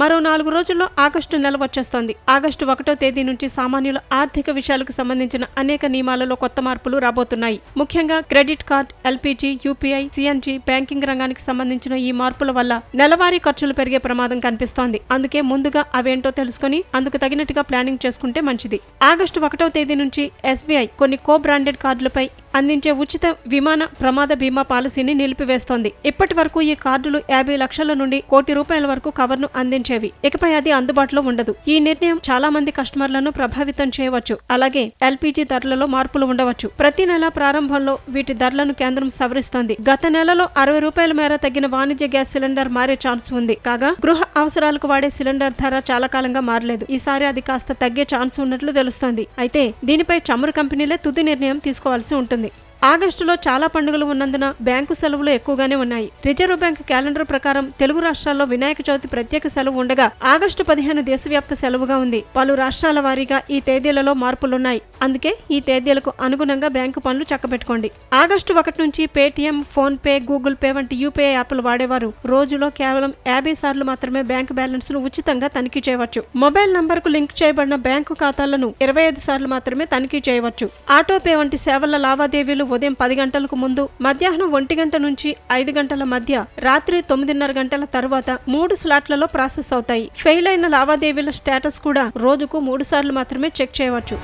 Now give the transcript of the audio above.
మరో నాలుగు రోజుల్లో ఆగస్టు నెల వచ్చేస్తోంది. ఆగస్టు ఒకటో తేదీ నుంచి సామాన్యుల ఆర్థిక విషయాలకు సంబంధించిన అనేక నియమాలలో కొత్త మార్పులు రాబోతున్నాయి. ముఖ్యంగా credit card LPG UPI CNG banking రంగానికి సంబంధించిన ఈ మార్పుల వల్ల నెలవారీ ఖర్చులు పెరిగే ప్రమాదం కనిపిస్తోంది. అందుకే ముందుగా అవేంటో తెలుసుకుని అందుకు తగినట్టుగా ప్లానింగ్ చేసుకుంటే మంచిది. ఆగస్టు ఒకటో తేదీ నుంచి ఎస్బీఐ కొన్ని కో బ్రాండెడ్ కార్డులపై అందించే ఉచిత విమాన ప్రమాద బీమా పాలసీని నిలిపివేస్తోంది. ఇప్పటి వరకు ఈ కార్డులు యాభై లక్షల నుండి కోటి రూపాయల వరకు కవర్ను అందించేవి. ఇకపై అది అందుబాటులో ఉండదు. ఈ నిర్ణయం చాలా మంది కస్టమర్లను ప్రభావితం చేయవచ్చు. అలాగే ఎల్పిజి ధరలలో మార్పులు ఉండవచ్చు. ప్రతి నెల ప్రారంభంలో వీటి ధరలను కేంద్రం సవరిస్తోంది. గత నెలలో అరవై రూపాయల మేర తగ్గిన వాణిజ్య గ్యాస్ సిలిండర్ మారే ఛాన్స్ ఉంది. కాగా గృహ అవసరాలకు వాడే సిలిండర్ ధర చాలా కాలంగా మారలేదు. ఈసారి అది కాస్త తగ్గే ఛాన్స్ ఉన్నట్లు తెలుస్తోంది. అయితే దీనిపై చమురు కంపెనీలే తుది నిర్ణయం తీసుకోవాల్సి ఉంటుంది. ఆగస్టులో చాలా పండుగలు ఉన్నందున బ్యాంకు సెలవులు ఎక్కువగానే ఉన్నాయి. రిజర్వ్ బ్యాంక్ క్యాలెండర్ ప్రకారం తెలుగు రాష్ట్రాల్లో వినాయక చవితి ప్రత్యేక సెలవు ఉండగా ఆగస్టు పదిహేను దేశవ్యాప్త సెలవుగా ఉంది. పలు రాష్ట్రాల వారీగా ఈ తేదీలలో మార్పులున్నాయి. అందుకే ఈ తేదీలకు అనుగుణంగా బ్యాంకు పనులు చక్కబెట్టుకోండి. ఆగస్టు ఒకటి నుంచి Paytm PhonePe Google Pay వంటి యూపీఐ యాప్లు వాడేవారు. రోజులో కేవలం యాభై సార్లు మాత్రమే బ్యాంకు బ్యాలెన్స్ను ఉచితంగా తనిఖీ చేయవచ్చు. మొబైల్ నంబర్కు లింక్ చేయబడిన బ్యాంకు ఖాతాలను ఇరవై ఐదు సార్లు మాత్రమే తనిఖీ చేయవచ్చు. ఆటో పే వంటి సేవల లావాదేవీలు ఉదయం పది గంటలకు ముందు మధ్యాహ్నం ఒంటి గంట నుంచి ఐదు గంటల మధ్య రాత్రి తొమ్మిదిన్నర గంటల తరువాత మూడు స్లాట్లలో ప్రాసెస్ అవుతాయి. ఫెయిల్ అయిన లావాదేవీల స్టేటస్ కూడా రోజుకు మూడు సార్లు మాత్రమే చెక్ చేయవచ్చు.